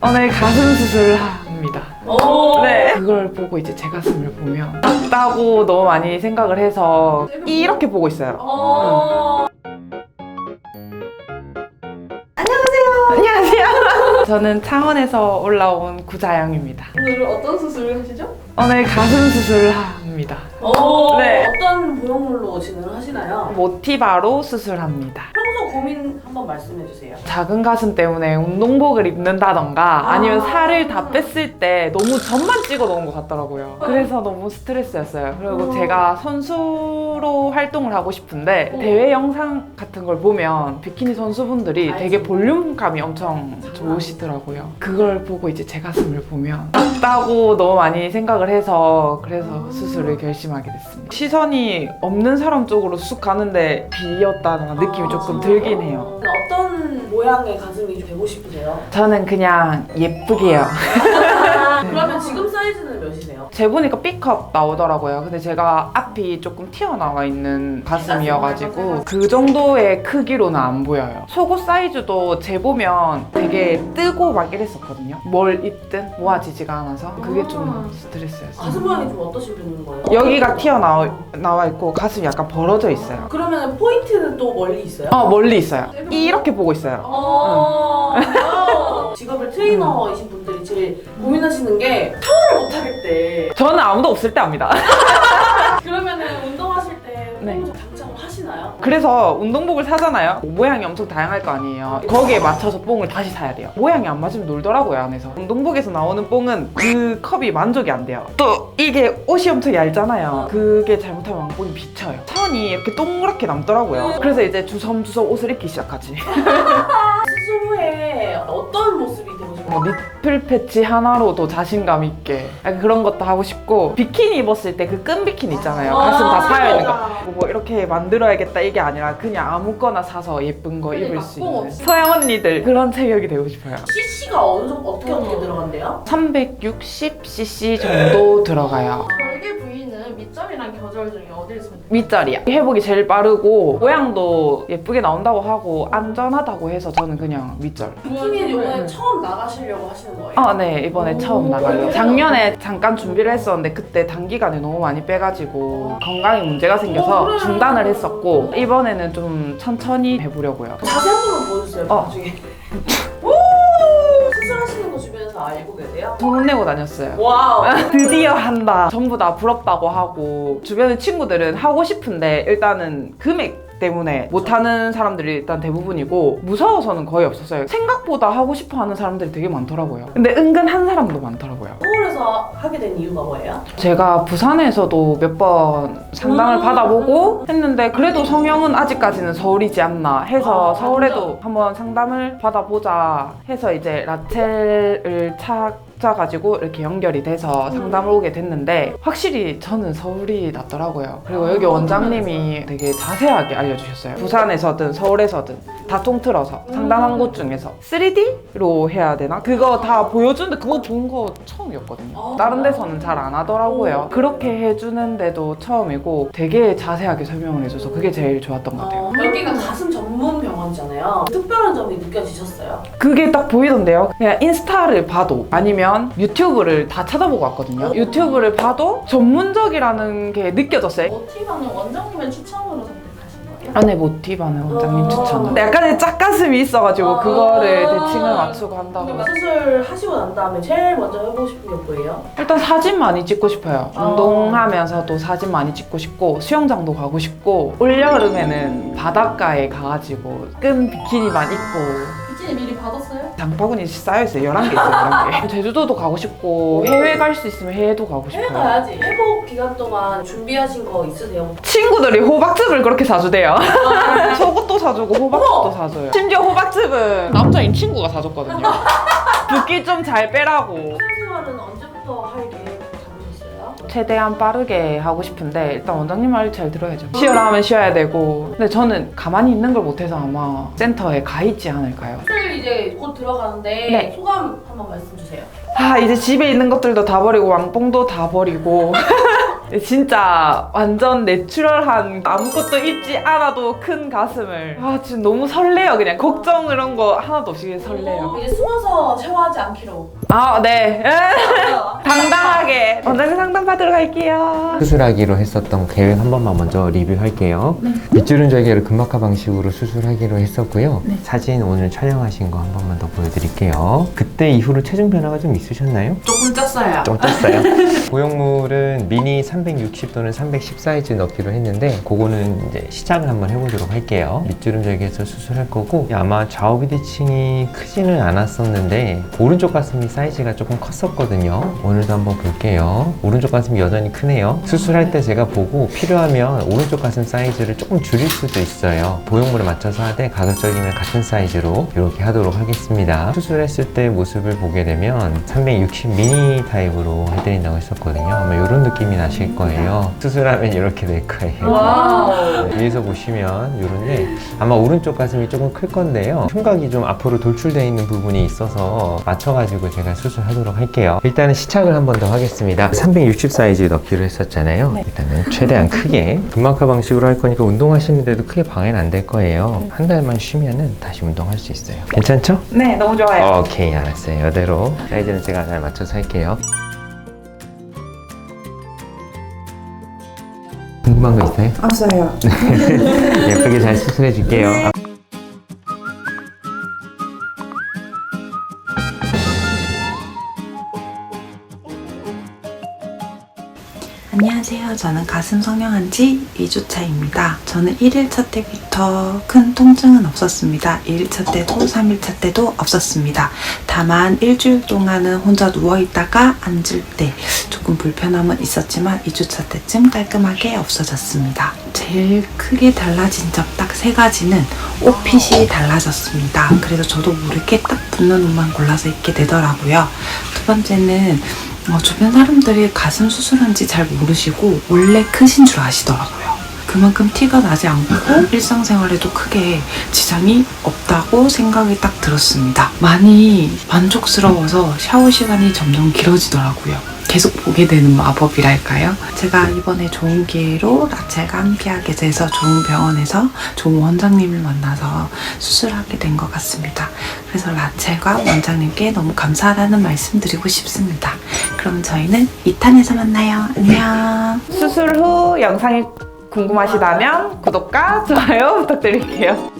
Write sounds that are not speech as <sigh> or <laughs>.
오늘 가슴 수술을 합니다. 오. 네. 그걸 보고 이제 제 가슴을 보면 작다고 너무 많이 생각을 해서 이렇게 보고 있어요. 어. 안녕하세요. 저는 창원에서 올라온 구자영입니다. 오늘 어떤 수술을 하시죠? 오늘 가슴 수술을 합니다. 오. 네. 어떤 보형물로 진행을 하시나요? 모티바로 수술합니다. 평소 고민 한번 말씀해 주세요. 작은 가슴 때문에 운동복을 입는다던가 아. 아니면 살을 다 뺐을 때 너무 점만 찍어 놓은 것 같더라고요. 그래서 너무 스트레스였어요. 그리고 어. 제가 선수로 활동을 하고 싶은데 어. 대회 영상 같은 걸 보면 비키니 선수분들이 알지. 되게 볼륨감이 엄청 장난 좋으시더라고요. 그걸 보고 이제 제 가슴을 보면 작다고 너무 많이 생각을 해서 그래서 아. 수술을 결심 하게 됐습니다. 시선이 없는 사람 쪽으로 쑥 가는데 비었다는 느낌이 조금 아. 들긴 해요. 어떤 모양의 가슴이 좀 되고 싶으세요? 저는 그냥 예쁘게요. 그러면 지금 사이즈는 몇이세요? 재보니까 B컵 나오더라고요. 근데 제가 앞이 조금 튀어나와 있는 가슴이어가지고 그 정도의 크기로는 안 보여요. 속옷 사이즈도 재보면 되게 뜨고 막 이랬었거든요. 뭘 입든 모아지지가 않아서 그게 좀 스트레스였어요. 가슴 모양이 좀 어떠신 거예요? 여기가 튀어나와 나와 있고 가슴이 약간 벌어져 있어요. 그러면 포인트는 또 멀리 있어요? 어 멀리 있어요. 이렇게 보고 있어요. 어. 직업을 트레이너이신 분들이 제일 고민하시는 게 샤워를 못 하겠대. 저는 아무도 없을 때 합니다. <laughs> 그러면은 운동하실 때 네. 네. 장착을 하시나요? 그래서 운동복을 사잖아요. 모양이 엄청 다양할 거 아니에요. 거기에 맞춰서 뽕을 다시 사야 돼요. 모양이 안 맞으면 놀더라고요, 안에서. 운동복에서 나오는 뽕은 그 컵이 만족이 안 돼요. 또 이게 옷이 엄청 얇잖아요. 그게 잘못하면 왕뽕이 비쳐요. 천이 이렇게 동그랗게 남더라고요. 그래서 이제 주섬주섬 옷을 입기 시작하지. <laughs> 수술 후에 어떤 모습이 되고 싶어요? 뭐 니플 패치 하나로도 자신감 있게 약간 그런 것도 하고 싶고 비키니 입었을 때 그 끈 비키니 있잖아요. 가슴 다 파여 있는 거. 뭐 이렇게 만들어야겠다 이게 아니라 그냥 아무거나 사서 예쁜 거 입을 수 그러니까 꼭 있는 서양 언니들 그런 체격이 되고 싶어요. CC가 어느 정도 어떻게 어떻게 들어간대요? 360cc 정도 들어가요. 절개 부위는 밑점이랑 겨절 중에 어디를 밑자리야. 회복이 제일 빠르고 모양도 예쁘게 나온다고 하고 안전하다고 해서 저는 그냥 밑절. 비키니 요번에 음. 처음 나가시려고 하시는 거예요? 아, 네. 이번에 오. 처음 나가요. 작년에 잠깐 준비를 했었는데 그때 단기간에 너무 많이 빼가지고 건강에 문제가 어, 생겨서 그래. 중단을 했었고 이번에는 좀 천천히 해보려고요. 자세히 한 번만 보여주세요. 어. 나중에. <laughs> 오! 수술하시는 거 주변에서 알고 계세요? 돈 내고 다녔어요. 와우. <laughs> 드디어 한다. 전부 다 부럽다고 하고 주변의 친구들은 하고 싶은데 일단은 금액 때문에 못하는 사람들이 일단 대부분이고 무서워서는 거의 없었어요. 생각보다 하고 싶어 하는 사람들이 되게 많더라고요. 근데 은근 한 사람도 많더라고요. 서울에서 하게 된 이유가 뭐예요? 제가 부산에서도 몇 번 상담을 음. 받아보고 했는데 그래도 성형은 아직까지는 서울이지 않나 해서 아, 서울에도 한번 상담을 받아보자 해서 이제 라첼을 찾 아가지고 이렇게 연결이 돼서 음. 상담을 오게 됐는데 확실히 저는 서울이 낫더라고요. 그리고 아, 여기 원장님이 되게 자세하게 알려주셨어요. 부산에서든 서울에서든 다 통틀어서 상담한 음. 곳 중에서 3D로 해야 되나? 그거 다 보여주는데 그거 본거 처음이었거든요. 아. 다른 데서는 잘 안 하더라고요. 오. 그렇게 해주는데도 처음이고 되게 자세하게 설명을 해줘서 그게 제일 좋았던 것 같아요. 어, 여기가 가슴 전문 병원이잖아요. 특별한 점이 느껴지셨어요? 그게 딱 보이던데요. 그냥 인스타를 봐도 아니면 유튜브를 다 찾아보고 왔거든요. 오. 유튜브를 봐도 전문적이라는 게 느껴졌어요. 모티바는 원장님의 추천으로 선택하신 거예요? 안에 모티바는 원장님 어. 추천. 근데 약간의 짝가슴이 있어가지고 어. 그거를 대칭을 맞추고 한다고. 수술 하시고 난 다음에 제일 먼저 해보고 싶은 게 뭐예요? 일단 사진 많이 찍고 싶어요. 어. 운동하면서도 사진 많이 찍고 싶고 수영장도 가고 싶고 올 여름에는 바닷가에 가가지고 끈 비키니만 입고 비키니 미리 받았어요? 장바구니 쌓여있어요. 11개 있어요. 11개. <laughs> 제주도도 가고 싶고 해외 갈 수 있으면 해외도 가고 해외 싶어요. 가야지. 회복 기간 동안 준비하신 거 있으세요? 친구들이 호박즙을 그렇게 사주대요. <laughs> 속옷도 사주고 호박즙도 사줘요. 심지어 호박즙은 남자인 친구가 사줬거든요. <laughs> 붓기 좀 잘 빼라고. 최대한 빠르게 하고 싶은데 일단 원장님 말 잘 들어야죠. 쉬어라 하면 쉬어야 되고. 근데 저는 가만히 있는 걸 못해서 아마 센터에 가 있지 않을까요? 수술 이제 곧 들어가는데 네. 소감 한번 말씀 주세요. 아 이제 집에 있는 것들도 다 버리고 왕뽕도 다 버리고 <laughs> 진짜 완전 내추럴한 아무것도 입지 않아도 큰 가슴을 아 지금 너무 설레요 그냥 걱정 이런 거 하나도 없이 그냥 설레요 이제 숨어서 샤워하지 않기로. 아 네 <laughs> 당당하게 원장님 상담 받으러 갈게요 수술하기로 했었던 계획 한 번만 먼저 리뷰할게요. 밑주름 절개를 근막하 방식으로 수술하기로 했었고요. 사진 오늘 촬영하신 거 한 번만 더 보여드릴게요. 그때 이후로 체중 변화가 좀 있으셨나요? 조금 쪘어요. 좀 떴어요. 고형물은 미니 360 또는 310 사이즈 넣기로 했는데 그거는 이제 시작을 한번 해보도록 할게요. 밑주름 절개에서 수술할 거고 아마 좌우 비대칭이 크지는 않았었는데 오른쪽 가슴이 사이즈가 조금 컸었거든요. 오늘도 한번 볼게요. 오른쪽 가슴이 여전히 크네요. 수술할 때 제가 보고 필요하면 오른쪽 가슴 사이즈를 조금 줄일 수도 있어요. 보형물에 맞춰서 하되 가급적이면 같은 사이즈로 이렇게 하도록 하겠습니다. 수술했을 때 모습을 보게 되면 360 미니 타입으로 해드린다고 했었거든요. 아마 이런 느낌이 나실 거예요. 수술하면 이렇게 될 거예요. 네, 위에서 보시면 이런데 아마 오른쪽 가슴이 조금 클 건데요. 흉곽이 좀 앞으로 돌출되어 있는 부분이 있어서 맞춰가지고 제가 수술하도록 할게요. 일단은 시착을 한 번 더 하겠습니다. 360 사이즈 넣기로 했었잖아요. 일단은 최대한 크게 근막하 방식으로 할 거니까 운동하시는데도 크게 방해는 안 될 거예요. 한 달만 쉬면은 다시 운동할 수 있어요. 괜찮죠? 네 너무 좋아요 오케이 알았어요. 이대로 사이즈는 제가 잘 맞춰서 할게요. 궁금한 거 있어요? 없어요 <laughs> 예쁘게 잘 수술해 줄게요. 안녕하세요. 저는 가슴 성형한 지 2주차입니다. 저는 1일차 때부터 큰 통증은 없었습니다. 2일차 때도 3일차 때도 없었습니다. 다만 일주일 동안은 혼자 누워있다가 앉을 때 조금 불편함은 있었지만 2주차 때쯤 깔끔하게 없어졌습니다. 제일 크게 달라진 점 딱 세 가지는 옷핏이 달라졌습니다. 그래서 저도 모르게 딱 붙는 옷만 골라서 입게 되더라고요. 두 번째는 어, 주변 사람들이 가슴 수술한지 잘 모르시고 원래 크신 줄 아시더라고요. 그만큼 티가 나지 않고 일상생활에도 크게 지장이 없다고 생각이 딱 들었습니다. 많이 만족스러워서 샤워 시간이 점점 길어지더라고요. 계속 보게 되는 마법이랄까요? 제가 이번에 좋은 기회로 라첼과 함께하게 돼서 좋은 병원에서 좋은 원장님을 만나서 수술하게 된 것 같습니다. 그래서 라첼과 원장님께 너무 감사하다는 말씀 드리고 싶습니다. 그럼 저희는 2탄에서 만나요. 안녕. 수술 후 영상이 궁금하시다면 구독과 좋아요 부탁드릴게요